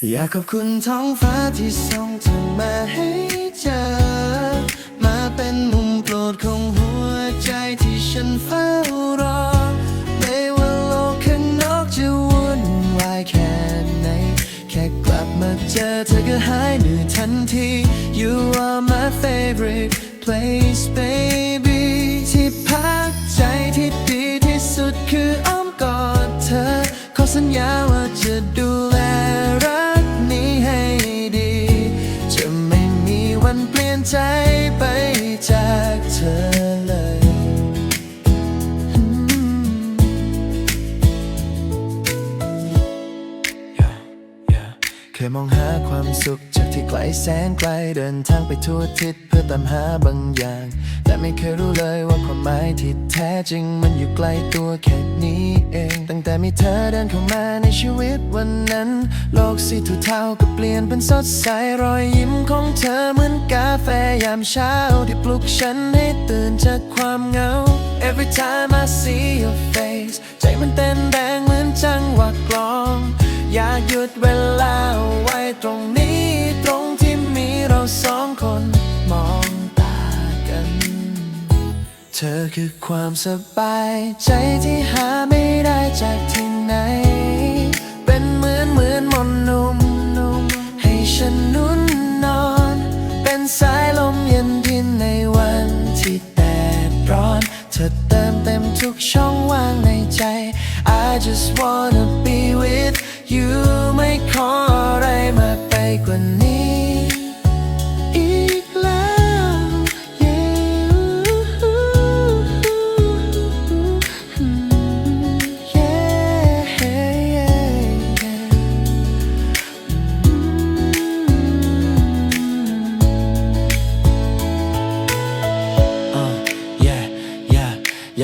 อยากขอบคุณท้องฟ้าที่ส่งเธอมาให้เจอ มาเป็นมุมโปรดของหัวใจที่ฉันเฝ้ารอไม่ว่าโลกข้างนอกจะวุ่นวายแค่ไหน แค่กลับมาเจอเธอก็หายเหนื่อยทันที You are my favorite place baby ที่พักใจที่ดีที่สุดคืออ้อมกอดเธอ ขอสัญญาว่าจะดูแล ใจไปจากเธอ เคยมองหาความสุขจากที่ไกลแสนไกลเดินทางไปทั่วทิศเพื่อตามหาบางอย่าง แต่ไม่เคยรู้เลยว่าความหมายที่แท้จริงมันอยู่ไกลตัวแค่นี้เอง ตั้งแต่มีเธอเดินเข้ามาในชีวิตวันนั้น โลกสีทุเทาก็เปลี่ยนเป็นสดใสรอยยิ้มของเธอเหมือนกาแฟยามเช้าที่ปลุกฉันให้ตื่นจากความเหงา Every time I see your face ใจมันเต้นแรงเหมือนจังหวะกลอง อยากหยุดเวลาไว้ตรงนี้ตรงที่มีเราสองคนมองตากัน เธอคือความสบายใจที่หาไม่ได้จากที่ไหน เป็นเหมือนเหมือน ทุกช่องว่างในใจ I just wanna be with you ไม่ขออะไรมากไปกว่านี้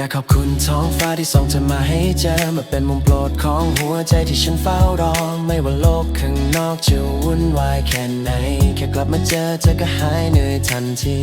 ากขอบคุณท้องฟ้าที่ส่องเธอมาให้เจอมาเป็นมุมโปรดของหัวใจที่ฉันเฝ้ารอ ไม่ว่าโลกข้างนอกจะวุ่นวายแค่ไหน แค่กลับมาเจอเธอก็หายเหนื่อยทันที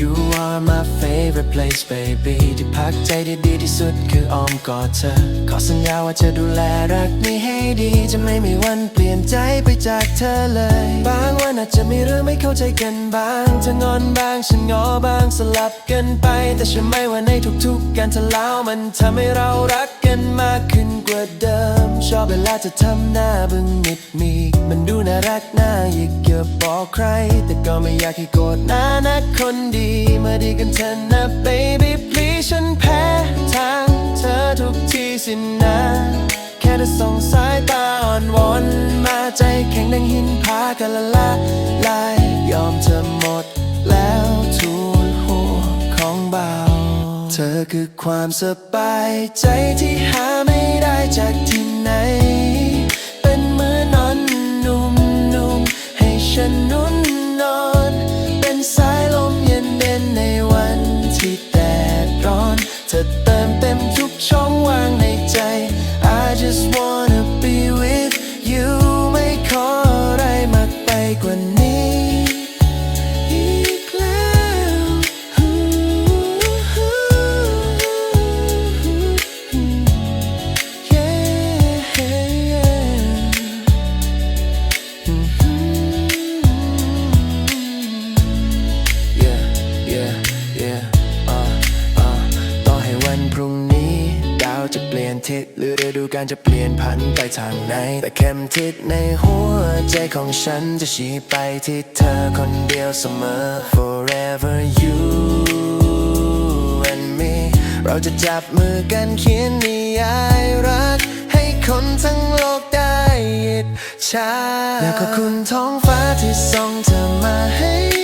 You are my favorite place baby ที่พักใจที่ดีที่สุดคืออ้อมกอดเธอ ขอสัญญาว่าจะดูแลรักนี้ให้ดี จะไม่มีวันเปลี่ยนใจไปจากเธอเลย บางวันอาจจะมีเรื่องไม่เข้าใจกันบ้างเธองอนบ้างฉันงอบ้างสลับกันไป แต่ฉันไม่ว่าในทุกๆการทะเลาะมันทำให้เรารักกันมากขึ้นกว่าเดิม ชอบเวลาจะทำหน้าบึ้งมิดมี มันดูน่ารักน่าหยิกเกือบบอกใคร แต่ก็ไม่อยากให้โกรธนะนะคนดี มาดีกันเถอะนะ baby please ฉันแพ้ทางเธอทุกทีสินะ แค่ได้ส่งสายตาอ่อนวอนมาใจแข็งดังหินพากันละละลาย อคือความสบายใจที่หาไม่ได้จากที่ไหน เป็นมือนอนนุ่มๆให้ฉันนุ่นนอน เป็นสายลมเย็นเย็นในวันที่แดดร้อนเธอ ทิศหรือฤดูกาลจะเปลี่ยนผันไปทางไหน แต่เข็มทิศในหัวใจของฉันจะชี้ไปที่เธอคนเดียวเสมอ forever you and me เราจะจับมือกันเขียนนิยายรัก ให้คนทั้งโลกได้อิจฉาและขอบคุณท้องฟ้าที่ส่งเธอมาให้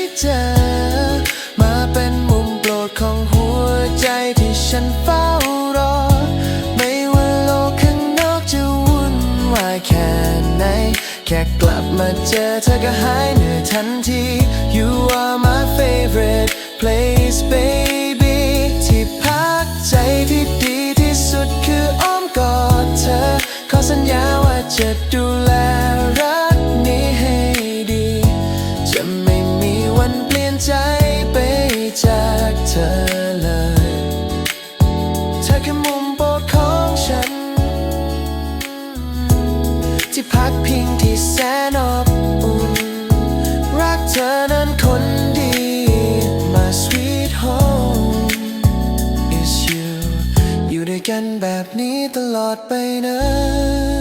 แค่ไหน แค่กลับมาเจอเธอก็หายเหนื่อยทันที You are my favorite place baby ที่พักใจที่ดีที่สุดคืออ้อมกอดเธอ ขอสัญญาว่าจะดูแลรักนี้ให้ดี จะไม่มีวันเปลี่ยนใจ ที่พักพิงที่แสนอบอุ่น รักเธอนั้นคนดี My sweet home is you อยู่ด้วยกันแบบนี้ตลอดไปนะ